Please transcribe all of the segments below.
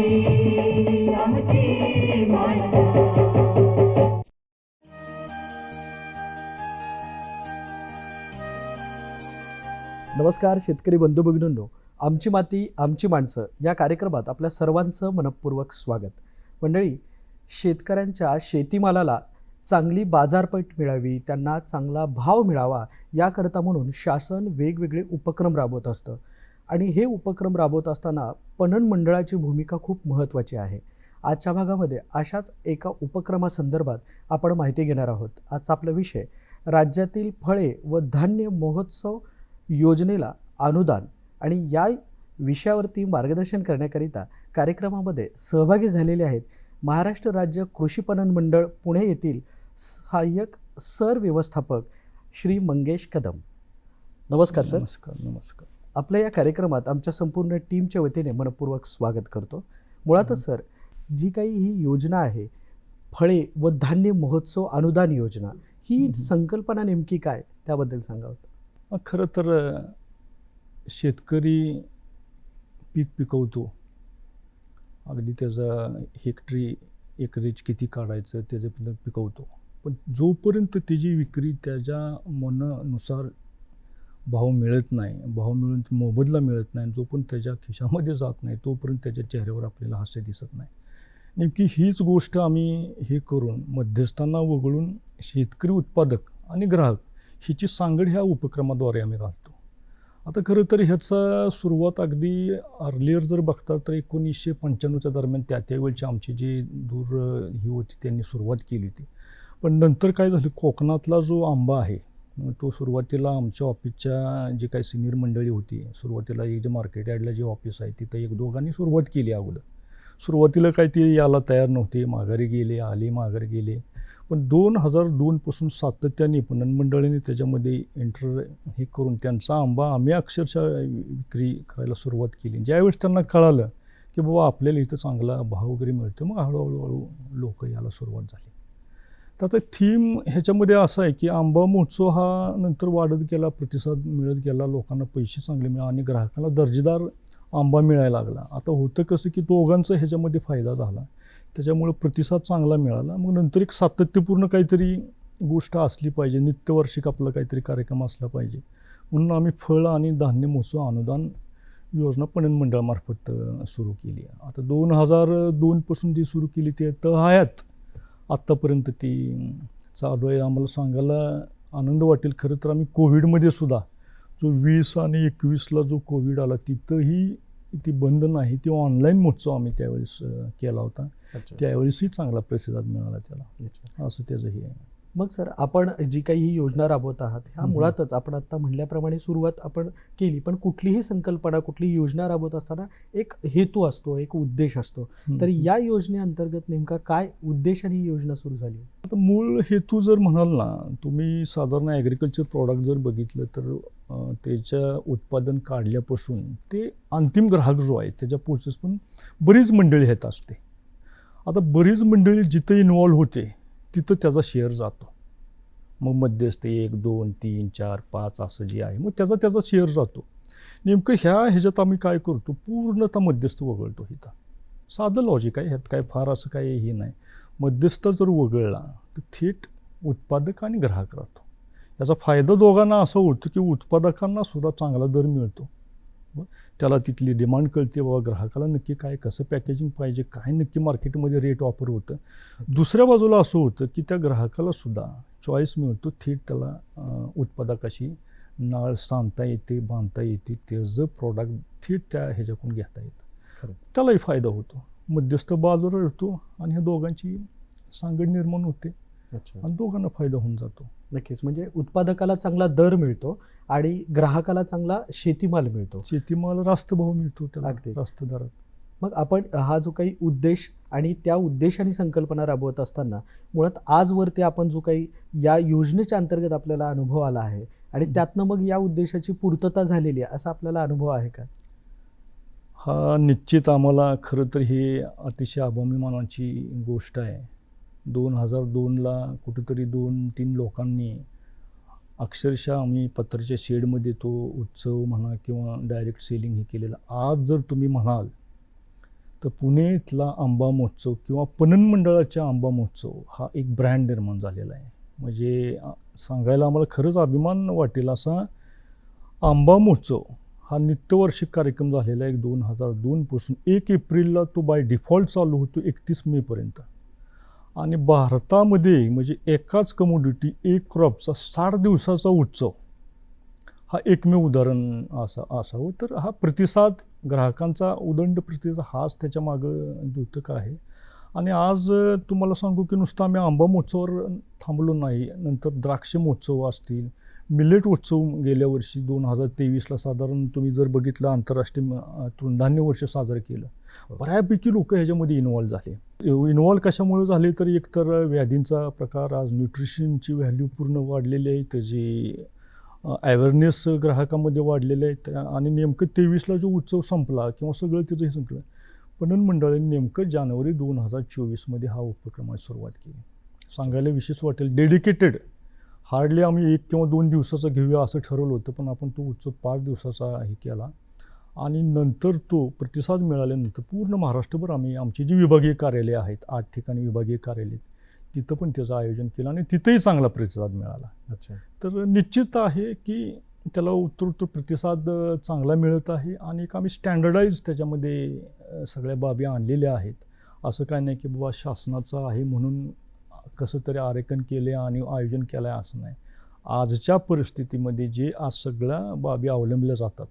नमस्कार शेतकरी बंधू भगिनींनो आमची माती आमची माणसं या कार्यक्रमात आपल्या सर्वांचं मनपूर्वक स्वागत. मंडळी शेतकऱ्यांच्या शेतीमालाला चांगली बाजारपेठ मिळावी त्यांना चांगला भाव मिळावा याकरता म्हणून शासन वेगवेगळे उपक्रम राबवत असतं. आणि हे उपक्रम राबवत असताना पणन मंडळाची भूमिका खूप महत्त्वाची आहे. आजच्या भागामध्ये अशाच एका उपक्रमासंदर्भात आपण माहिती घेणार आहोत. आजचा आपला विषय राज्यातील फळे व धान्य महोत्सव योजनेला अनुदान आणि या विषयावरती मार्गदर्शन करण्याकरिता कार्यक्रमामध्ये सहभागी झालेले आहेत महाराष्ट्र राज्य कृषी पणन मंडळ पुणे येथील सहाय्यक सर व्यवस्थापक श्री मंगेश कदम. नमस्कार सर. नमस्कार नमस्कार. आपल्या या कार्यक्रमात आमच्या संपूर्ण टीमच्या वतीने मनपूर्वक स्वागत करतो. मुळातच सर जी काही ही योजना आहे फळे व धान्य महोत्सव अनुदान योजना ही. संकल्पना नेमकी काय? त्याबद्दल सांगावं खरं तर शेतकरी पीक पिकवतो. अगदी त्याचा हेक्टरी एकरेज किती काढायचं त्याच्यापर्यंत पिकवतो. पण जोपर्यंत त्याची विक्री त्याच्या मनानुसार भाव मिळत नाही भाव मिळून मोबदला मिळत नाही जोपर्यंत त्याच्या खिशामध्ये जात नाही तोपर्यंत त्याच्या चेहऱ्यावर आपल्याला हास्य दिसत नाही. नेमकी हीच गोष्ट आम्ही हे करून मध्यस्थांना वगळून शेतकरी उत्पादक आणि ग्राहक हिची सांगड ह्या उपक्रमाद्वारे आम्ही घालतो. आता खरं तर ह्याचा सुरुवात अगदी अर्लियर जर बघता तर एकोणीसशे पंच्याण्णवच्या दरम्यान त्या त्यावेळची आमची जी दूर ही होती त्यांनी सुरुवात केली होती. पण नंतर काय झालं कोकणातला जो आंबा आहे तो सुरुवातीला आमच्या ऑफिसच्या जे काही सिनियर मंडळी होती सुरुवातीला एक जे मार्केट यार्डला जे ऑफिस आहे तिथं एक दोघांनी सुरुवात केली अगोदर. सुरुवातीला काय ते याला तयार नव्हते माघारी गेले आले माघारी गेले. पण दोन हजार दोनपासून सातत्याने पणन मंडळीने त्याच्यामध्ये एंटर हे करून त्यांचा आंबा आम्ही अक्षरशः विक्री करायला सुरुवात केली. ज्यावेळेस त्यांना कळालं की बाबा आपल्याला इथं चांगला भाव वगैरे मिळतो मग हळूहळू हळू लोक याला सुरुवात झाली. तर आता थीम ह्याच्यामध्ये असं आहे की आंबा महोत्सव हा नंतर वाढत गेला प्रतिसाद मिळत गेला लोकांना पैसे चांगले मिळाले आणि ग्राहकाला दर्जेदार आंबा मिळायला लागला. आता होतं कसं की दोघांचा ह्याच्यामध्ये फायदा झाला. त्याच्यामुळे प्रतिसाद चांगला मिळाला. मग नंतर एक सातत्यपूर्ण काहीतरी गोष्ट असली पाहिजे. नित्यवार्षिक आपला काहीतरी कार्यक्रम असला पाहिजे. म्हणून आम्ही फळ आणि धान्य महोत्सव अनुदान योजना पणन मंडळामार्फत सुरू केली आता दोन हजार दोनपासून ती सुरू केली ती तर हयात आत्तापर्यंत ती चालू आहे. आम्हाला सांगायला आनंद वाटेल. खरं तर आम्ही कोविडमध्ये सुद्धा जो वीस आणि एकवीसला जो कोविड आला तिथंही ती बंद नाही. ती ऑनलाईन महोत्सव आम्ही त्यावेळेस केला होता. त्यावेळेसही चांगला प्रतिसाद मिळाला त्याला. असं त्याचं हे आहे. मग सर आपण जी काही ही योजना राबवत आहात ह्या. मुळातच आपण आता म्हणल्याप्रमाणे सुरुवात आपण केली पण कुठलीही संकल्पना कुठली योजना राबवत असताना एक हेतू असतो एक उद्देश असतो. तर या योजनेअंतर्गत नेमका काय उद्देशाने ही योजना सुरू झाली? आता मूळ हेतू जर म्हणाल ना तुम्ही साधारण ॲग्रिकल्चर प्रॉडक्ट जर बघितलं तर त्याच्या उत्पादन काढल्यापासून ते अंतिम ग्राहक जो आहे त्याच्या प्रोसेस पण बरीच मंडळी आहेत असते. आता बरीच मंडळी जिथं इन्वॉल्व्ह होते तिथं त्याचा शेअर जातो. मग मध्यस्थ एक दोन तीन चार पाच असं जे आहे मग त्याचा त्याचा शेअर जातो. नेमकं ह्या ह्याच्यात आम्ही काय करतो? पूर्णतः मध्यस्थ वगळतो इथं. साधं लॉजिक आहे ह्यात काय फार असं काही हे नाही. मध्यस्थ जर वगळला तर थेट उत्पादक आणि ग्राहक राहतो. याचा फायदा दोघांना असा होतो की उत्पादकांना सुद्धा चांगला दर मिळतो. त्याला तिथली डिमांड कळते बाबा ग्राहकाला नक्की काय कसं पॅकेजिंग पाहिजे काय नक्की मार्केटमध्ये रेट ऑफर होतं. दुसऱ्या बाजूला असं होतं की त्या ग्राहकाला सुद्धा चॉईस मिळतो थेट त्याला उत्पादकाशी नाळ सांधता येते बांधता येते त्याचं प्रॉडक्ट थेट त्या ह्याच्याकडून घेता येतं. त्यालाही फायदा होतो. मध्यस्थ बाजूला राहतो आणि ह्या दोघांची सांगड निर्माण होते. आणि दोघांना फायदा होऊन जातो. नक्कीच म्हणजे उत्पादकाला चांगला दर मिळतो आणि ग्राहकाला चांगला शेतीमाल मिळतो. शेतीमाल रास्त भाव मिळतो त्याला. रास्त दरात. मग आपण हा जो काही उद्देश आणि त्या उद्देशाने संकल्पना राबवत असताना मुळात आजवरती आपण जो काही या योजनेच्या अंतर्गत आपल्याला अनुभव आला आहे आणि त्यातनं मग या उद्देशाची पूर्तता झालेली आहे असा आपल्याला अनुभव आहे का? हा निश्चित आम्हाला खरं तर ही अतिशय अभिमानाची गोष्ट आहे. दोन हजार दोनला कुठेतरी दोन तीन लोकांनी अक्षरशः आम्ही पत्राच्या शेडमध्ये तो उत्सव म्हणा किंवा डायरेक्ट सेलिंग हे केलेलं. आज जर तुम्ही म्हणाल तर पुणे इथला आंबा महोत्सव किंवा पणन मंडळाच्या आंबा महोत्सव हा एक ब्रँड निर्माण झालेला आहे. म्हणजे सांगायला आम्हाला खरंच अभिमान वाटेल असा आंबा महोत्सव हा नित्यवार्षिक कार्यक्रम झालेला आहे. दोन हजार दोनपासून एक एप्रिलला तो बाय डिफॉल्ट चालू होतो एकतीस मेपर्यंत आणि भारतामध्ये म्हणजे एकाच कमोडिटी एक क्रॉपचा साठ दिवसाचा उत्सव. हा एकमेव उदाहरण असा असावं हो. तर हा प्रतिसाद ग्राहकांचा उदंड प्रतिसाद हाच त्याच्या मागं द्योतक आहे. आणि आज तुम्हाला सांगू की नुसतं आम्ही आंबा महोत्सवावर थांबलो नाही. नंतर द्राक्ष महोत्सव असतील मिलेट उत्सव गेल्या वर्षी दोन हजार तेवीसला साधारण तुम्ही जर बघितलं आंतरराष्ट्रीय तृणधान्य वर्ष साजरं केलं बऱ्यापैकी लोक ह्याच्यामध्ये इन्व्हॉल्व झाले. इन्व्हॉल्व कशामुळे झाले तर एकतर व्याधींचा प्रकार आज न्यूट्रिशनची व्हॅल्यू पूर्ण वाढलेली आहे त्याची अवेअरनेस ग्राहकामध्ये वाढलेले आहे त्या- आणि नेमकं तेवीसला जो उत्सव संपला किंवा सगळं तिथं हे संपलं पणन मंडळाने नेमकं जानेवारी दोन हजार चोवीसमध्ये हा उपक्रमाची सुरुवात केली. सांगायला विशेष वाटेल डेडिकेटेड हार्डली आम्ही एक किंवा दोन दिवसाचा घेऊया असं ठरवलं होतं पण आपण तो उत्सव पाच दिवसाचा हे केला. आणि नंतर तो प्रतिसाद मिळाल्यानंतर पूर्ण महाराष्ट्रभर आम्ही आमची जी विभागीय कार्यालय आहेत आठ ठिकाणी विभागीय कार्यालय तिथं पण त्याचं आयोजन केलं आणि तिथंही चांगला प्रतिसाद मिळाला. अच्छा. तर निश्चित आहे की त्याला उत्तरोत्तर प्रतिसाद चांगला मिळत आहे आणि एक आम्ही स्टँडर्डाईज त्याच्यामध्ये सगळ्या बाबी आणलेल्या आहेत. असं काय नाही की बाबा शासनाचं आहे म्हणून कसं तरी आरेखन केले आणि आयोजन केलं आहे असं नाही. आजच्या परिस्थितीमध्ये जे आज सगळ्या बाबी अवलंबल्या जातात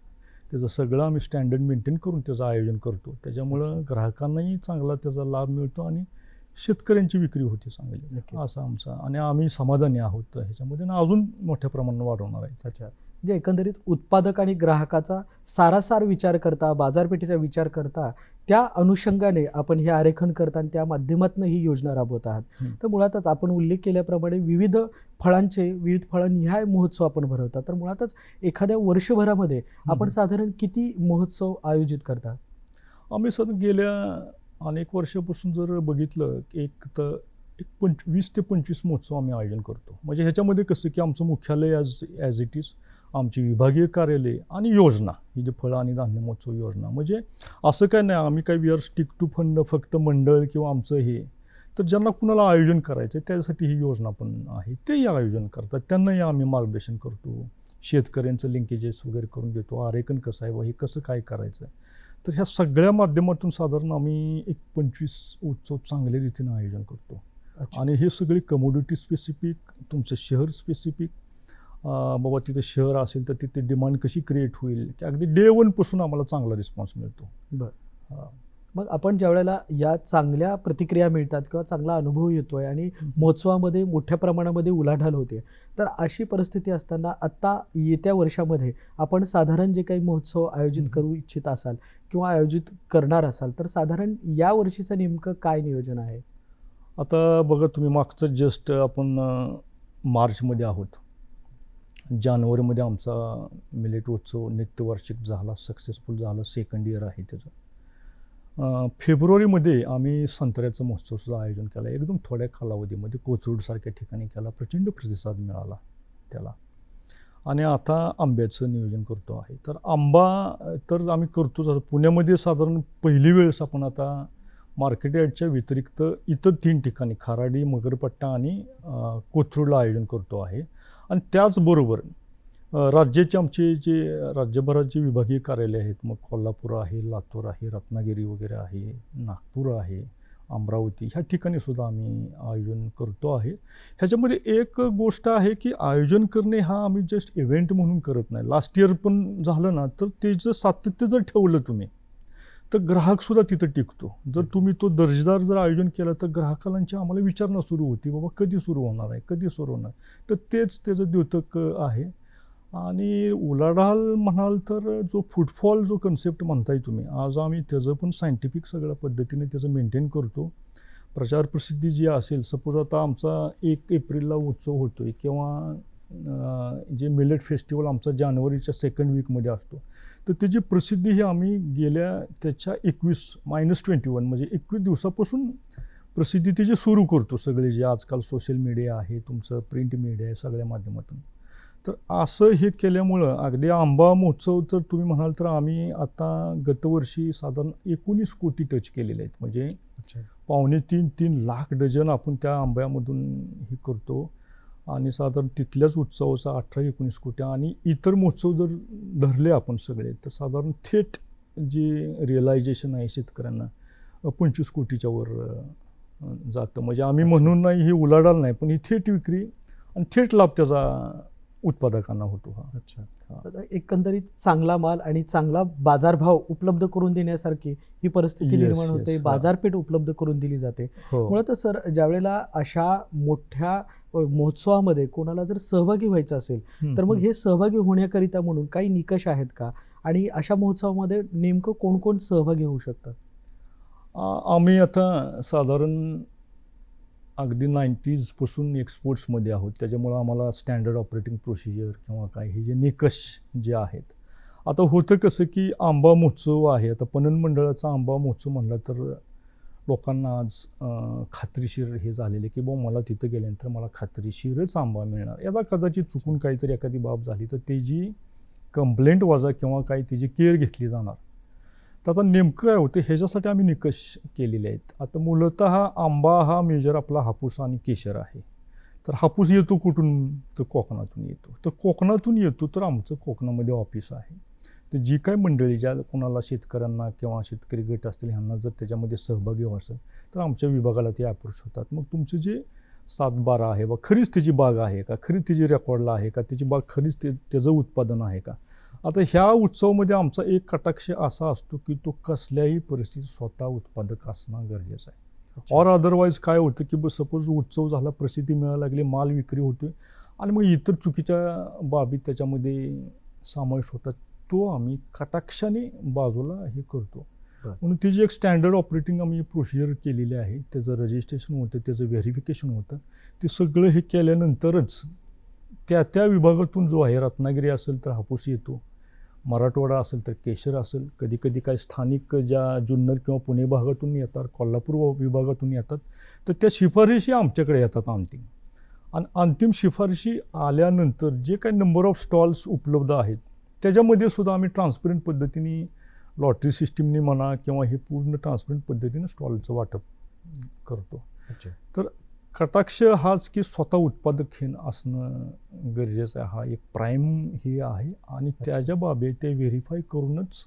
त्याचं सगळं आम्ही स्टँडर्ड मेंटेन करून त्याचं आयोजन करतो. त्याच्यामुळं ग्राहकांनाही चांगला त्याचा लाभ मिळतो आणि शेतकऱ्यांची विक्री होते चांगली. असं आमचा आणि आम्ही समाधानी आहोत. ह्याच्यामध्ये अजून मोठ्या प्रमाणात वाढवणार आहे. अच्छा. म्हणजे एकंदरीत उत्पादक आणि ग्राहकाचा सारासार विचार करता बाजारपेठेचा विचार करता त्या अनुषंगाने आपण हे आरेखन करता आणि त्या माध्यमातून ही योजना राबवत आहात. तर मुळातच आपण उल्लेख केल्याप्रमाणे विविध फळांचे विविध फळनिहाय महोत्सव आपण भरवता तर मुळातच एखाद्या वर्षभरामध्ये आपण. साधारण किती महोत्सव आयोजित करता? आम्ही सर गेल्या अनेक वर्षापासून जर बघितलं की एक तर एक पंच वीस ते पंचवीस महोत्सव आम्ही आयोजन करतो. म्हणजे ह्याच्यामध्ये कसं की आमचं मुख्यालय ॲज ॲज इट इज आमची विभागीय कार्यालय आणि योजना ही जी फळं आणि धान्य महोत्सव योजना म्हणजे असं काय नाही आम्ही काही we are stick to fund फक्त मंडळ किंवा आमचं हे. तर ज्यांना कुणाला आयोजन करायचं आहे त्यासाठी ही योजना पण आहे. तेही आयोजन करतात त्यांनाही आम्ही मार्गदर्शन करतो. शेतकऱ्यांचं लिंकेजेस वगैरे करून देतो आरेखन कसं आहे व हे कसं काय करायचं आहे. तर ह्या सगळ्या माध्यमातून साधारण आम्ही एक पंचवीस उत्सव चांगल्या रीतीनं आयोजन करतो. आणि हे सगळे कमोडिटी स्पेसिफिक तुमचं शहर स्पेसिफिक बाबा तिथे शहर असेल तर तिथे डिमांड कशी क्रिएट होईल? की अगदी डे वनपासून आम्हाला चांगला रिस्पॉन्स मिळतो. बरं. मग आपण ज्या वेळेला या चांगल्या प्रतिक्रिया मिळतात किंवा चांगला अनुभव येतोय आणि महोत्सवामध्ये मोठ्या प्रमाणामध्ये उलाढाल होते तर अशी परिस्थिती असताना आत्ता येत्या वर्षामध्ये आपण साधारण जे काही महोत्सव आयोजित. करू इच्छित असाल किंवा आयोजित करणार असाल तर साधारण या वर्षीचं नेमकं काय नियोजन आहे? आता बघा तुम्ही मागचं जस्ट आपण मार्चमध्ये आहोत. जानेवारीमध्ये आमचा मिलेट उत्सव नित्यवार्षिक झाला सक्सेसफुल झाला सेकंड इयर आहे त्याचं. फेब्रुवारीमध्ये आम्ही संत्र्याचं महोत्सवसुद्धा आयोजन केलं. एकदम थोड्या कालावधीमध्ये कोचरूडसारख्या ठिकाणी केला. प्रचंड प्रतिसाद मिळाला त्याला. आणि आता आंब्याचं नियोजन करतो आहे. तर आंबा तर आम्ही करतोच आता. पुण्यामध्ये साधारण पहिली वेळेस आपण आता मार्केट यार्डच्या व्यतिरिक्त इतर तीन ठिकाणी खाराडी मगरपट्टा आणि कोथरूडला आयोजन करतो आहे. आणि त्याचबरोबर राज्याचे आमचे जे राज्यभरात जे विभागीय कार्यालय आहेत मग कोल्हापूर आहे लातूर आहे रत्नागिरी वगैरे आहे नागपूर आहे अमरावती ह्या ठिकाणी सुद्धा आम्ही आयोजन करतो आहे. ह्याच्यामध्ये एक गोष्ट आहे की आयोजन करणे हा आम्ही जस्ट इव्हेंट म्हणून करत नाही. लास्ट इयर पण झालं ना तर त्याचं सातत्य जर ठेवलं तुम्ही तर ग्राहकसुद्धा तिथं टिकतो. जर तुम्ही तो दर्जेदार जर आयोजन केलं तर ग्राहकांची आम्हाला विचारणा सुरू होती बाबा कधी सुरू होणार आहे? कधी सुरू होणार तर तेच त्याचं द्योतक आहे. आणि उलाढाल म्हणाल तर जो फुटफॉल जो कन्सेप्ट म्हणताय तुम्ही आज आम्ही त्याचं पण सायंटिफिक सगळ्या पद्धतीने त्याचं मेंटेन करतो. प्रचार प्रसिद्धी जी असेल सपोज आता आमचा एक एप्रिलला उत्सव होतो आहे किंवा जे मिलेट फेस्टिवल आमचा जानेवारीच्या सेकंड वीकमध्ये असतो. तर त्याची प्रसिद्धी ही आम्ही गेल्या त्याच्या एकवीस मायनस ट्वेंटी वन म्हणजे एकवीस दिवसापासून प्रसिद्धी त्याची सुरू करतो सगळे जे आजकाल सोशल मीडिया आहे तुमचं प्रिंट मीडिया आहे सगळ्या माध्यमातून. तर असं हे केल्यामुळं अगदी आंबा महोत्सव तर तुम्ही म्हणाल तर आम्ही आता गतवर्षी साधारण एकोणीस कोटी टच केलेले आहेत. म्हणजे पावणे तीन तीन लाख डझन आपण त्या आंब्यामधून हे करतो. आणि साधारण तिथल्याच उत्सवाचा अठरा एकोणीस कोटी आणि इतर महोत्सव जर धरले आपण सगळे तर साधारण थेट जे रिअलायझेशन आहे शेतकऱ्यांना पंचवीस कोटीच्या वर जातं. म्हणजे आम्ही म्हणून नाही ही उलाढाल नाही पण ही थेट विक्री आणि थेट लाभ त्याचा उत्पादकांना होतो हा. अच्छा. एकंदरीत चांगला माल आणि चांगला बाजारभाव उपलब्ध करून देण्यासारखी ही परिस्थिती निर्माण होते. बाजारपेठ उपलब्ध करून दिली जाते. हो. मुळात सर ज्यावेळेला अशा मोठ्या महोत्सवामध्ये कोणाला जर सहभागी व्हायचं असेल तर मग. हे सहभागी होण्याकरिता म्हणून काही निकष आहेत का? आणि अशा महोत्सवामध्ये नेमकं कोण कोण सहभागी होऊ शकतात? आम्ही आता साधारण अगदी नाईन्टीजपासून एक्सपोर्ट्समध्ये आहोत. त्याच्यामुळं आम्हाला स्टँडर्ड ऑपरेटिंग प्रोसिजर किंवा काय हे जे निकष जे आहेत. आता होतं कसं की आंबा महोत्सव आहे. आता पणन मंडळाचा आंबा महोत्सव म्हणला तर लोकांना आज खात्रीशीर हे झालेले की बा मला तिथं गेल्यानंतर मला खात्रीशीरच आंबा मिळणार. याला कदाचित चुकून काहीतरी एखादी बाब झाली तर त्याची कंप्लेंट वाजा किंवा काही त्याची केअर घेतली जाणार तर आता नेमकं काय होतं? ह्याच्यासाठी आम्ही निकष केलेले आहेत. आता मूलतः हा आंबा हा मेजर आपला हापूस आणि केशर आहे. तर हापूस येतो कुठून? तर कोकणातून येतो. तर कोकणातून येतो तर आमचं कोकणामध्ये ऑफिस आहे. तर जी काय मंडळी ज्या कोणाला शेतकऱ्यांना किंवा शेतकरी गट असतील ह्यांना जर त्याच्यामध्ये सहभागी व्हायचं तर आमच्या विभागाला ते अप्रोच होतात. मग तुमचं जे सात बारा आहे बा खरीच त्याची बाग आहे का? खरीच त्याची रेकॉर्डला आहे का? त्याची बाग खरीच ते त्याचं उत्पादन आहे का? आता ह्या उत्सवामध्ये आमचा एक कटाक्ष असा असतो की तो कसल्याही परिस्थितीत स्वतः उत्पादक असणं गरजेचं आहे. और अदरवाईज काय होतं की सपोज उत्सव झाला प्रसिद्धी मिळायला लागली माल विक्री होतोय आणि मग इतर चुकीच्या बाबी त्याच्यामध्ये समावेश होतात तो आम्ही कटाक्षाने बाजूला हे करतो. म्हणून त्याची एक स्टँडर्ड ऑपरेटिंग आम्ही प्रोसिजर केलेली आहे त्याचं रजिस्ट्रेशन होतं त्याचं व्हेरिफिकेशन होतं ते सगळं हे केल्यानंतरच त्या त्या विभागातून जो आहे रत्नागिरी असेल तर हापूस येतो मराठवाडा असेल तर केशर असेल कधी कधी काही स्थानिक ज्या जुन्नर किंवा पुणे भागातून येतात कोल्हापूर विभागातून येतात तर त्या शिफारशी आमच्याकडे येतात अंतिम. आणि अंतिम शिफारशी आल्यानंतर जे काही नंबर ऑफ स्टॉल्स उपलब्ध आहेत त्याच्यामध्ये सुद्धा आम्ही ट्रान्सपरंट पद्धतीने लॉटरी सिस्टीमने म्हणा किंवा हे पूर्ण ट्रान्सपरंट पद्धतीने स्टॉलचं वाटप करतो. अच्छा. कटाक्ष हाच की स्वतः उत्पादक हे असणं गरजेचं आहे. हा एक प्राईम हे आहे आणि त्याच्या बाबी ते व्हेरीफाय करूनच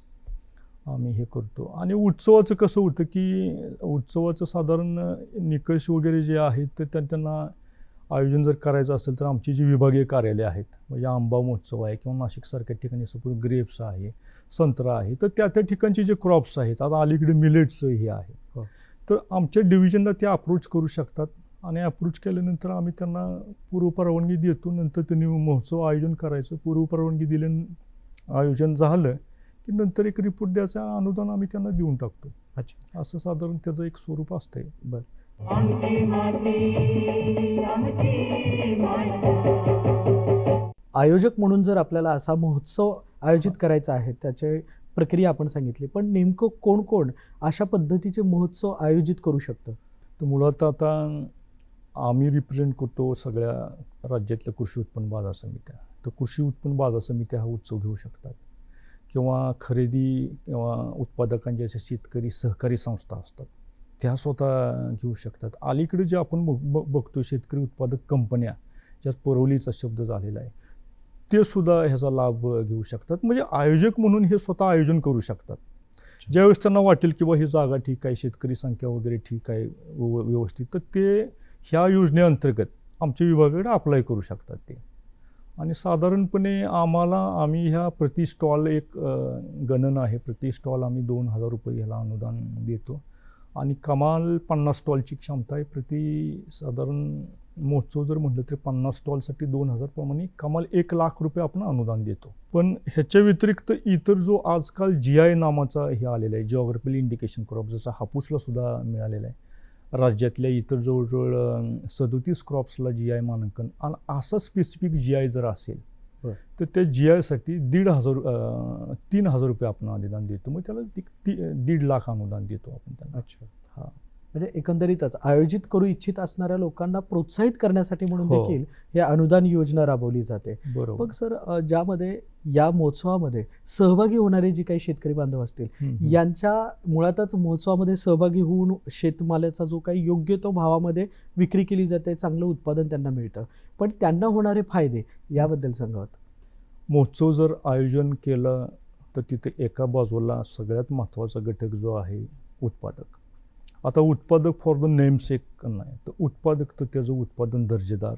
आम्ही हे करतो. आणि उत्सवाचं कसं होतं की उत्सवाचं साधारण निकष वगैरे जे आहेत तर त्या- त्यांना आयोजन जर करायचं असेल तर आमची जी विभागीय कार्यालय आहेत म्हणजे आंबा महोत्सव आहे किंवा नाशिकसारख्या ठिकाणी सपोज ग्रेप्स आहे संत्रा आहे तर त्या त्या ठिकाणचे जे क्रॉप्स आहेत आता अलीकडे मिलेट्स हे आहे. हो. तर आमच्या डिव्हिजनला ते अप्रोच करू शकतात. आणि अप्रोच केल्यानंतर आम्ही त्यांना पूर्वपरवानगी देतो. नंतर त्यांनी महोत्सव आयोजन करायचं. पूर्वपरवानगी दिल्या आयोजन झालं की नंतर एक रिपोर्ट द्यायचा अनुदान आम्ही त्यांना देऊन टाकतो. अच्छा. असं साधारण त्याचं एक स्वरूप असतंय. बरं. आमची माती आमची माणसं. आयोजक म्हणून जर आपल्याला असा महोत्सव आयोजित करायचा आहे त्याची प्रक्रिया आपण सांगितली पण नेमकं कोण कोण अशा पद्धतीचे महोत्सव आयोजित करू शकतं? तर मुळात आता आम्ही रिप्रेझेंट करतो सगळ्या राज्यातल्या कृषी उत्पन्न बाजार समित्या. तर कृषी उत्पन्न बाजार समित्या हा उत्सव घेऊ शकतात. किंवा खरेदी किंवा उत्पादकांच्या असे शेतकरी सहकारी संस्था असतात त्या स्वतः घेऊ शकतात. अलीकडे जे आपण बघ बघतो शेतकरी उत्पादक कंपन्या ज्यात परवलीचा शब्द झालेला आहे ते सुद्धा ह्याचा लाभ घेऊ शकतात. म्हणजे आयोजक म्हणून हे स्वतः आयोजन करू शकतात. ज्यावेळेस त्यांना वाटेल की बा ही जागा ठीक आहे शेतकरी संख्या वगैरे ठीक आहे व्यवस्थित तर ते ह्या योजनेअंतर्गत आमच्या विभागाकडे अप्लाय करू शकतात ते. आणि साधारणपणे आम्हाला आम्ही ह्या प्रति स्टॉल एक गणना आहे. प्रति स्टॉल आम्ही दोन हजार रुपये ह्याला अनुदान देतो. आणि कमाल पन्नास स्टॉलची क्षमता आहे. प्रति साधारण महोत्सव जर म्हटलं तर पन्नास स्टॉलसाठी दोन हजारप्रमाणे कमाल एक लाख रुपये आपण अनुदान देतो. पण ह्याच्या व्यतिरिक्त इतर जो आजकाल जी आय नामाचा हे आलेला आहे. जिओग्राफिकल इंडिकेशन क्रॉप जसा हापूसला सुद्धा मिळालेला आहे. राज्यातल्या इतर जवळजवळ सदोतीस क्रॉप्सला जी आय मानांकन आणि असं स्पेसिफिक जी आय जर असेल. तर त्या जी आयसाठी दीड हजार तीन हजार रुपये आपण अनुदान देतो मग त्याला ती- ती- दीड लाख अनुदान देतो आपण त्यांना अच्छा हा. म्हणजे एकंदरीतच आयोजित करू इच्छित असणाऱ्या लोकांना प्रोत्साहित करण्यासाठी म्हणून हो. देखील हे अनुदान योजना राबवली जाते. बरोबर. मग सर ज्यामध्ये या महोत्सवामध्ये सहभागी होणारे जे काही शेतकरी बांधव असतील. यांच्या मुळातच महोत्सवामध्ये सहभागी होऊन शेतमालाचा जो काही योग्य तो भावामध्ये विक्री केली जाते चांगलं उत्पादन त्यांना मिळतं. पण त्यांना होणारे फायदे याबद्दल सांगावत महोत्सव जर आयोजन केलं तर तिथे एका बाजूला सगळ्यात महत्त्वाचा घटक जो आहे उत्पादक. आता उत्पादक फॉर द नेमसेक नाही. तर उत्पादक तर त्याचं उत्पादन दर्जेदार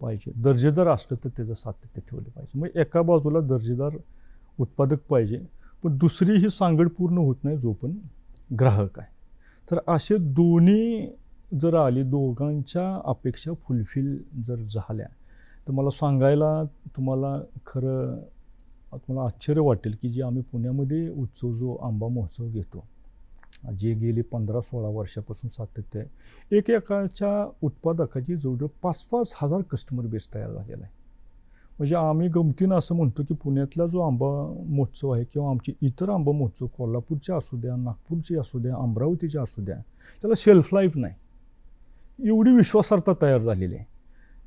पाहिजे. दर्जेदार असलं तर त्याचं सातत्य ठेवलं पाहिजे. मग एका बाजूला दर्जेदार उत्पादक पाहिजे पण दुसरी ही सांगड पूर्ण होत नाही जो पण ग्राहक आहे. तर असे दोन्ही जर आली दोघांच्या अपेक्षा फुलफिल जर झाल्या तर मला सांगायला तुम्हाला खरं तुम्हाला आश्चर्य वाटेल की जे आम्ही पुण्यामध्ये उत्सव जो आंबा महोत्सव घेतो जे गेले पंधरा सोळा वर्षापासून सातत्य आहे. एक एकाच्या उत्पादकाची जवळजवळ पाच पाच हजार कस्टमर बेस तयार झालेला आहे. म्हणजे आम्ही गमतीनं असं म्हणतो की पुण्यातला जो आंबा महोत्सव आहे किंवा आमचे इतर आंबा महोत्सव कोल्हापूरचे असू द्या नागपूरचे असू द्या अमरावतीचे असू द्या त्याला शेल्फ लाईफ नाही. एवढी विश्वासार्हता तयार झालेली आहे.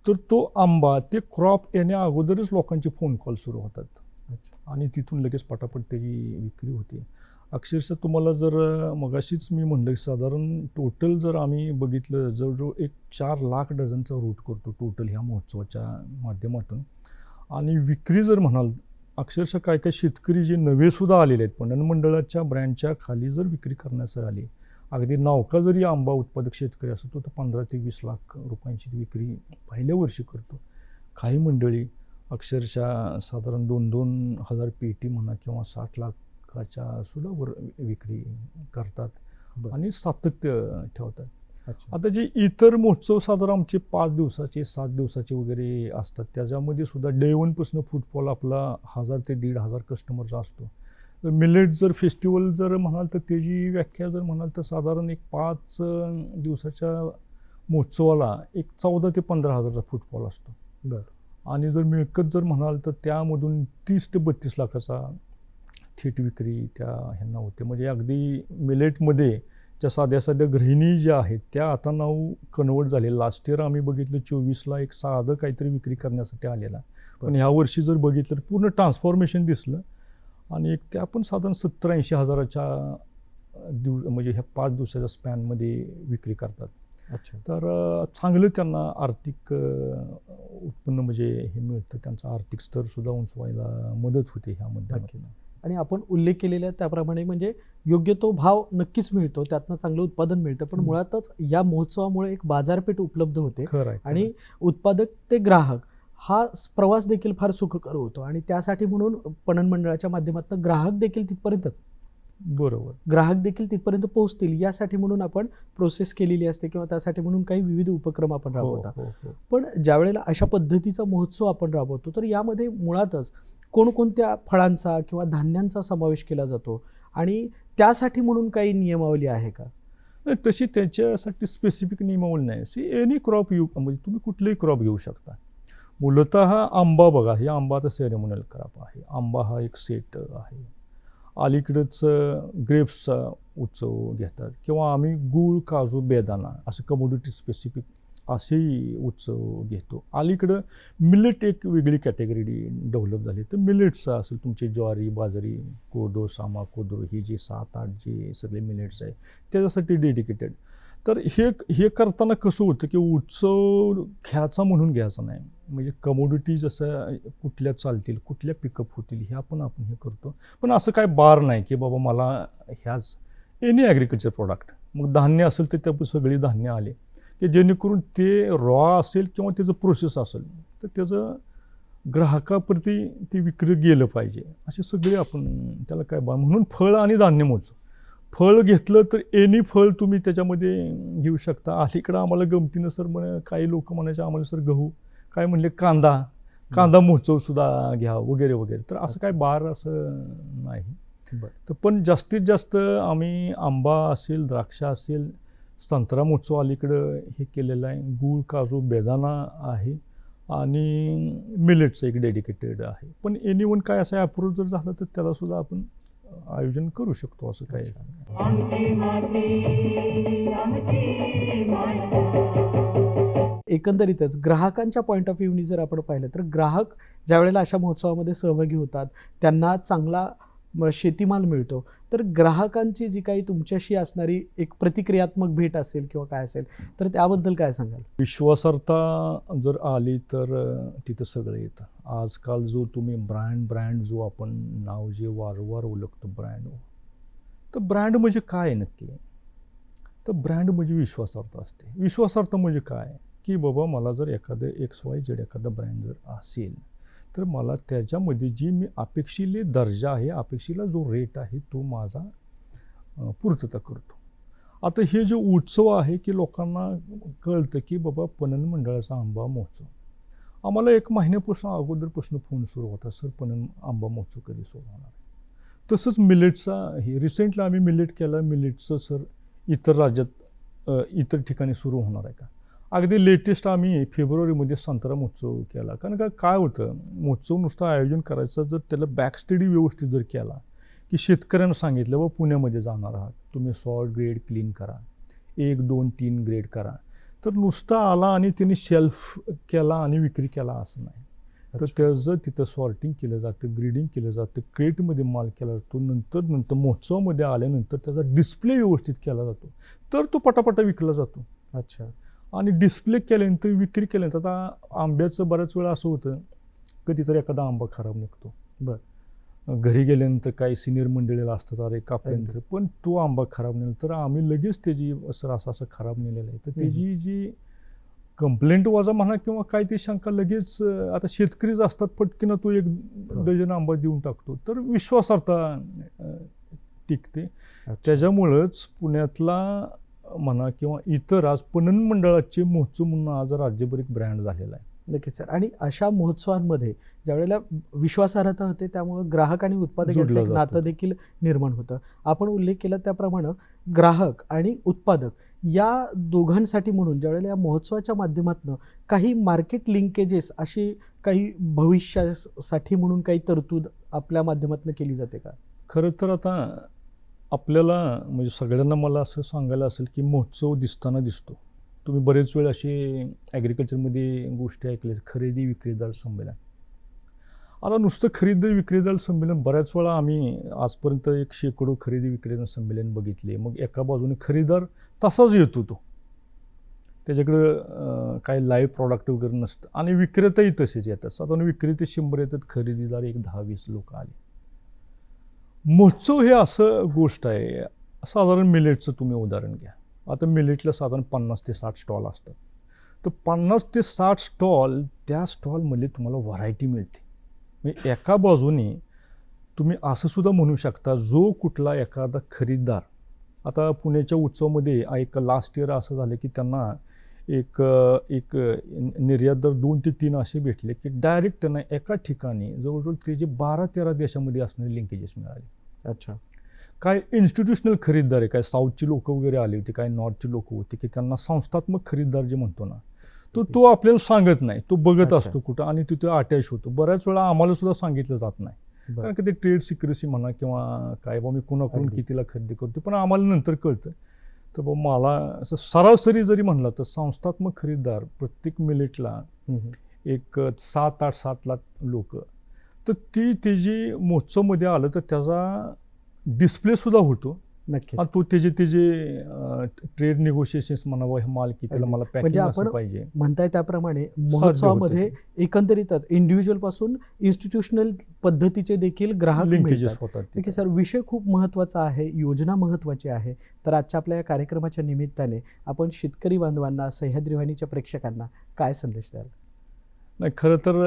तर तो आंबा ते क्रॉप येण्या अगोदरच लोकांचे फोन कॉल सुरू होतात. अच्छा. आणि तिथून लगेच पटापट त्याची विक्री होते. अक्षरशः तुम्हाला जर मगाशीच मी म्हणलं की साधारण टोटल जर आम्ही बघितलं जवळजवळ एक चार लाख डझनचा रूट करतो टोटल ह्या महोत्सवाच्या माध्यमातून. आणि विक्री जर म्हणाल अक्षरशः काय काय शेतकरी जे नवेसुद्धा आलेले आहेत पणन मंडळाच्या ब्रँडच्या खाली जर विक्री करण्याचं आली अगदी नावका जरी आंबा उत्पादक शेतकरी असतो तो तर पंधरा ते वीस लाख रुपयांची विक्री पहिल्या वर्षी करतो. काही मंडळी अक्षरशः साधारण दोन दोन हजार पेटी म्हणा किंवा साठ लाख लाखाच्या सुद्धा वर विक्री करतात. आणि सातत्य ठेवतात. अच्छा. आता जे इतर महोत्सव साधारण आमचे पाच दिवसाचे सात दिवसाचे वगैरे असतात त्याच्यामध्ये सुद्धा डे वनपासून फुटफॉल आपला हजार ते दीड हजार कस्टमरचा असतो. तर मिलेट जर फेस्टिवल जर म्हणाल तर त्याची व्याख्या जर म्हणाल तर साधारण एक पाच दिवसाच्या महोत्सवाला एक चौदा ते पंधरा हजारचा फुटफॉल असतो. बरं. आणि जर मिळकत जर म्हणाल तर त्यामधून तीस ते बत्तीस लाखाचा थेट विक्री त्या ह्यांना होते. म्हणजे अगदी मिलेटमध्ये ज्या साध्या साध्या गृहिणी ज्या आहेत त्या आता नाव कन्वर्ट झाले लास्ट इयर आम्ही बघितलं चोवीसला एक साधं काहीतरी विक्री करण्यासाठी आलेला. पण ह्या वर्षी जर बघितलं तर पूर्ण ट्रान्सफॉर्मेशन दिसलं. आणि एक त्या पण साधारण सत्तर ऐंशी हजाराच्या दिव म्हणजे ह्या पाच दिवसाच्या स्पॅनमध्ये विक्री करतात. अच्छा. तर चांगलं त्यांना आर्थिक उत्पन्न म्हणजे हे मिळतं. त्यांचा आर्थिक स्तर सुद्धा उंचवायला मदत होते ह्या माध्यमातून. आणि आपण उल्लेख केलेल्या त्याप्रमाणे म्हणजे योग्य तो भाव नक्कीच मिळतो त्यातनं चांगलं उत्पादन मिळतं पण. मुळातच या महोत्सवामुळे एक बाजारपेठ उपलब्ध होते आणि. उत्पादक ते ग्राहक हा प्रवास देखील फार सुखकर होतो आणि त्यासाठी म्हणून पणन मंडळाच्या माध्यमातून ग्राहक देखील तिथपर्यंत बरोबर ग्राहक देखील तिथपर्यंत पोहोचतील यासाठी म्हणून आपण प्रोसेस केलेली असते किंवा त्यासाठी म्हणून काही विविध उपक्रम आपण हो, राबवता हो, हो. पण ज्या वेळेला अशा पद्धतीचा महोत्सव आपण राबवतो तर यामध्ये मुळातच कोणकोणत्या फळांचा किंवा धान्यांचा समावेश केला जातो? आणि त्यासाठी म्हणून काही नियमावली आहे का? तशी त्याच्यासाठी स्पेसिफिक नियमावली नाही. सी एनी क्रॉप येऊ म्हणजे तुम्ही कुठलेही क्रॉप घेऊ शकता. मूलतः आंबा बघा हे आंबा तर सेरेमोनियल क्रॉप आहे. आंबा हा एक सेट आहे. अलीकडंच ग्रेप्सचा उत्सव घेतात. किंवा आम्ही गूळ काजू बेदाना असं कमोडिटी स्पेसिफिक असेही उत्सव घेतो. अलीकडं मिलेट एक वेगळी कॅटेगरी डेव्हलप झाली. तर मिलेट्सचा असेल तुमची ज्वारी बाजरी कोदो सामा कोदो ही जी सात आठ जे सगळे मिलेट्स आहे त्याच्यासाठी डेडिकेटेड तर हे हे करताना कसं होतं की उत्सव घ्यायचा म्हणून घ्यायचा नाही. म्हणजे कमोडिटी जसं कुठल्या चालतील कुठल्या पिकअप होतील ह्या पण आपण हे करतो. पण असं काय बार नाही की बाबा मला ह्याच एनी ॲग्रिकल्चर प्रोडक्ट मग धान्य असेल तर त्या सगळी धान्य आले. की जेणेकरून ते रॉ असेल किंवा त्याचं प्रोसेस असेल तर त्याचं ग्राहकाप्रती ते विक्री गेलं पाहिजे. असे सगळे आपण त्याला काय बा म्हणून फळ आणि धान्य मोजतो. फळ घेतलं तर एनी फळ तुम्ही त्याच्यामध्ये घेऊ शकता. अलीकडं आम्हाला गमतीनं सर म्हण काही लोक म्हणायचे आम्हाला सर गहू. काय म्हणले कांदा. कांदा महोत्सव सुद्धा घ्या वगैरे वगैरे. तर असं काय बार असं नाही. बरं. तर पण जास्तीत जास्त आम्ही आंबा असेल द्राक्ष असेल संत्रा महोत्सव अलीकडं हे केलेलं आहे. गूळ काजू बेदाना आहे आणि मिलेटचं एक डेडिकेटेड आहे. पण एनी वन काय असं अप्रूव्ह जर झालं तर त्याला सुद्धा आपण आयोजन करू शकतो असं काय एकंदरीतच ग्राहकांच्या पॉईंट ऑफ व्ह्यूनी जर आपण पाहिलं तर ग्राहक ज्या वेळेला अशा महोत्सवामध्ये सहभागी होतात त्यांना चांगला शेतीमाल मिळतो. तर ग्राहकांची जी काही तुमच्याशी असणारी एक प्रतिक्रियात्मक भेट असेल किंवा काय असेल तर त्याबद्दल काय सांगाल? विश्वासार्हता जर आली तर तिथं सगळं येतं. आजकाल जो तुम्ही ब्रँड ब्रँड जो आपण नाव जे वारंवार ओळखतो ब्रँड तर ब्रँड म्हणजे काय नक्की? तर ब्रँड म्हणजे विश्वासार्थ असते. विश्वासार्थ म्हणजे काय? की बाबा मला जर एखादं एक्स वाय जेड एखादा ब्रँड जर असेल तर मला त्याच्यामध्ये जी मी अपेक्षिले दर्जा आहे अपेक्षेला जो रेट आहे तो माझा पूर्तता करतो. आता हे जे उत्सव आहे की लोकांना कळतं की बाबा पणन मंडळाचा आंबा महोत्सव. आम्हाला एक महिन्यापासून अगोदरपासून फोन सुरू होता सर पणन आंबा महोत्सव कधी सुरू होणार तसंच मिलेटचा हे रिसेंटली आम्ही मिलेट केला मिलेटचं सर इतर राज्यात इतर ठिकाणी सुरू होणार आहे का? अगदी लेटेस्ट आम्ही फेब्रुवारीमध्ये संत्रा महोत्सव केला. कारण का काय होतं महोत्सव नुसतं आयोजन करायचं जर त्याला बॅक स्टडी व्यवस्थित जर केला की शेतकऱ्यांना सांगितलं व पुण्यामध्ये जाणार आहात. तुम्ही सॉल्ट ग्रेड क्लीन करा. एक दोन तीन ग्रेड करा. तर नुसता आला आणि त्यांनी शेल्फ केला आणि विक्री केला असं नाही. तर. त्याचं तिथं सॉर्टिंग केलं जातं ग्रेडिंग केलं जातं क्रेटमध्ये माल केला जातो. नंतर नंतर महोत्सवामध्ये आल्यानंतर त्याचा डिस्प्ले व्यवस्थित केला जातो. तर तो पटापटा विकला जातो. अच्छा. आणि डिस्प्ले केल्यानंतर विक्री केल्यानंतर आता आंब्याचं बऱ्याच वेळा असं होतं कधीतरी एखादा आंबा खराब निघतो. बरं. घरी गेल्यानंतर काही सिनियर मंडळीला असतात अरे कापल्यानंतर. पण तो आंबा खराब नेला तर आम्ही लगेच त्याची सर असं असं खराब नेलेलं आहे. तर त्याची जी कंप्लेंट वाजा म्हणा किंवा काय ती शंका लगेच आता शेतकरीच असतात पटकीनं तो एक डझन आंबा देऊन टाकतो. तर विश्वासार्हता अं, टिकते. त्याच्यामुळंच पुण्यातला म्हणा किंवा इतर आज पणन मंडळाचे महोत्सव म्हणून आज राज्यभर एक ब्रँड झालेला आहे. नक्कीच सर. आणि अशा महोत्सवांमध्ये ज्यावेळेला विश्वासार्हता होते त्यामुळं ग्राहक आणि उत्पादक यांचं जोडलं एक. नातं देखील निर्माण होतं. आपण उल्लेख केला त्याप्रमाणे ग्राहक आणि उत्पादक या दोघांसाठी म्हणून ज्यावेळेला या महोत्सवाच्या माध्यमातून काही मार्केट लिंकेजेस अशी काही भविष्यासाठी म्हणून काही तरतूद आपल्या माध्यमातून केली जाते का? खरं तर आता आपल्याला म्हणजे सगळ्यांना मला असं सांगायला असेल की महोत्सव दिसताना दिसतो. तुम्ही बरेच वेळ असे ॲग्रिकल्चरमध्ये गोष्टी ऐकल्या खरेदी विक्रेदार संमेलन. आता नुसतं खरेदी विक्रेदार संमेलन बऱ्याच वेळा आम्ही आजपर्यंत एक शेकडो खरेदी विक्रेता संमेलन बघितले. मग एका बाजूने खरेदीदार तसाच येतो तो. त्याच्याकडं काही लाईव्ह प्रॉडक्ट वगैरे नसतं. आणि विक्रेताही तसेच येतात. साधारण विक्रेते शंभर येतात खरेदीदार एक दहा वीस लोक आले. महोत्सव हे असं गोष्ट आहे साधारण मिलेटचं तुम्ही उदाहरण घ्या. आता मिलेटला साधारण पन्नास ते साठ स्टॉल असतात. तर पन्नास ते साठ स्टॉल त्या स्टॉलमध्ये तुम्हाला व्हरायटी मिळते. म्हणजे एका बाजूने तुम्ही असं सुद्धा म्हणू शकता जो कुठला एखादा खरीददार आता पुण्याच्या उत्सवामध्ये एक लास्ट इयर असं झालं की त्यांना एक एक निर्यातदार दोन ते तीन असे भेटले की डायरेक्ट त्यांना एका ठिकाणी जवळजवळ ते जे बारा तेरा देशामध्ये असणारे लिंकेजेस मिळाले अच्छा काय इन्स्टिट्यूशनल खरीददार आहे काय साऊथची लोक वगैरे आली होती काय नॉर्थची लोक होती की त्यांना संस्थात्मक खरीददार जे म्हणतो ना तो तो आपल्याला सांगत नाही तो बघत. असतो कुठं आणि तिथं अटॅच होतो बऱ्याच वेळा आम्हाला सुद्धा सांगितलं जात नाही. कारण की ते ट्रेड सिक्रेसी म्हणा किंवा काय बा मी कोणाकडून. कितीला खरेदी करतो पण आम्हाला नंतर कळतं तर बा मला असं सरासरी जरी म्हणला तर संस्थात्मक खरीददार प्रत्येक मिलेटला. एक सात आठ सात लाख लोक तर ती त्याची महोत्सवमध्ये आलं तर त्याचा डिस्प्ले सुद्धा होतो नक्कीच आणि तो त्याचे त्याचे ट्रेड निगोशिएशन्स म्हणावं हे माल कितीला अगदी. मला म्हणजे पॅकिंग असं आपण पाहिजे म्हणताय त्याप्रमाणे महोत्सवामध्ये एकंदरीतच इंडिव्हिज्युअलपासून इन्स्टिट्यूशनल पद्धतीचे देखील ग्राहक लिंकेजेस. होतात ठीक आहे. सर विषय खूप महत्त्वाचा आहे योजना महत्त्वाची आहे तर आजच्या आपल्या या कार्यक्रमाच्या निमित्ताने आपण शेतकरी बांधवांना सह्याद्री वाहिनीच्या प्रेक्षकांना काय संदेश द्याल नाही खरं तर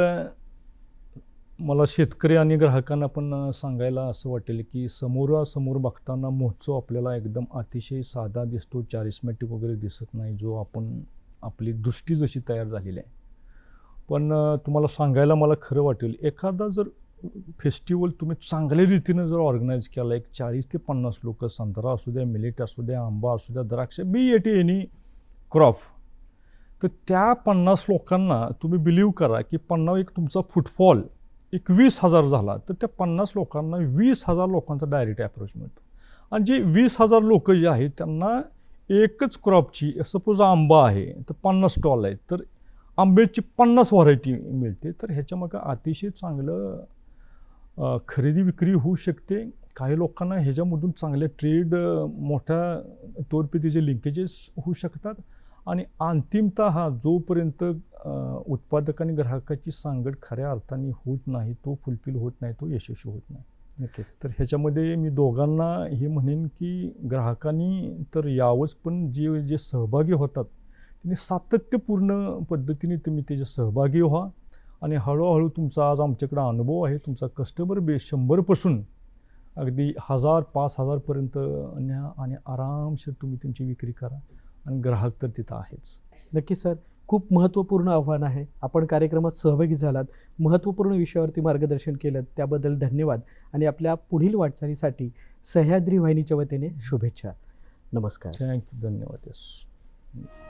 मला शेतकरी आणि ग्राहकांना पण सांगायला असं वाटेल की समोरासमोर बघताना महोत्सव आपल्याला एकदम अतिशय साधा दिसतो चारिस्मॅटिक वगैरे दिसत नाही जो आपण आपली दृष्टी जशी तयार झालेली आहे. पण तुम्हाला सांगायला मला खरं वाटेल एखादा जर फेस्टिवल तुम्ही चांगल्या रीतीनं जर ऑर्गनाईज केला एक चाळीस ते पन्नास लोक संत्रा असू द्या मिलेट असू द्या आंबा असू द्या द्राक्ष बी एट एनी क्रॉप तर त्या पन्नास लोकांना तुम्ही बिलीव करा की पन्नास एक तुमचा फुटफॉल एक वीस हजार झाला तर त्या पन्नास लोकांना वीस हजार लोकांचा डायरेक्ट अप्रोच मिळतो. आणि जे वीस हजार लोक जे आहेत त्यांना एकच क्रॉपची सपोज आंबा आहे तर पन्नास स्टॉल आहेत तर आंब्याची पन्नास व्हरायटी मिळते. तर ह्याच्यामागं अतिशय चांगलं खरेदी विक्री होऊ शकते. काही लोकांना ह्याच्यामधून चांगले ट्रेड मोठ्या तोरपीतीचे लिंकेजेस होऊ शकतात. आणि अंतिमत हा जोपर्यंत उत्पादक आणि ग्राहकाची सांगड खऱ्या अर्थाने होत नाही तो फुलफिल होत नाही तो यशस्वी होत नाही. नक्कीच. तर ह्याच्यामध्ये मी दोघांना हे म्हणेन की ग्राहकांनी तर यावंच पण जे जे सहभागी होतात त्यांनी सातत्यपूर्ण पद्धतीने तुम्ही त्याचे सहभागी व्हा. आणि हळूहळू तुमचा आज आमच्याकडे अनुभव आहे तुमचा कस्टमर बेस शंभरपासून अगदी हजार पाच हजारपर्यंत न्या आणि आरामशीर तुम्ही तुमची विक्री करा. आणि ग्राहक तर तिथं आहेच. नक्कीच सर खूप महत्त्वपूर्ण आव्हान आहे. आपण कार्यक्रमात सहभागी झालात महत्त्वपूर्ण विषयावरती मार्गदर्शन केलं त्याबद्दल धन्यवाद. आणि आपल्या पुढील वाटचालीसाठी सह्याद्री वाहिनीच्या वतीने शुभेच्छा. नमस्कार. थँक्यू धन्यवाद. यस.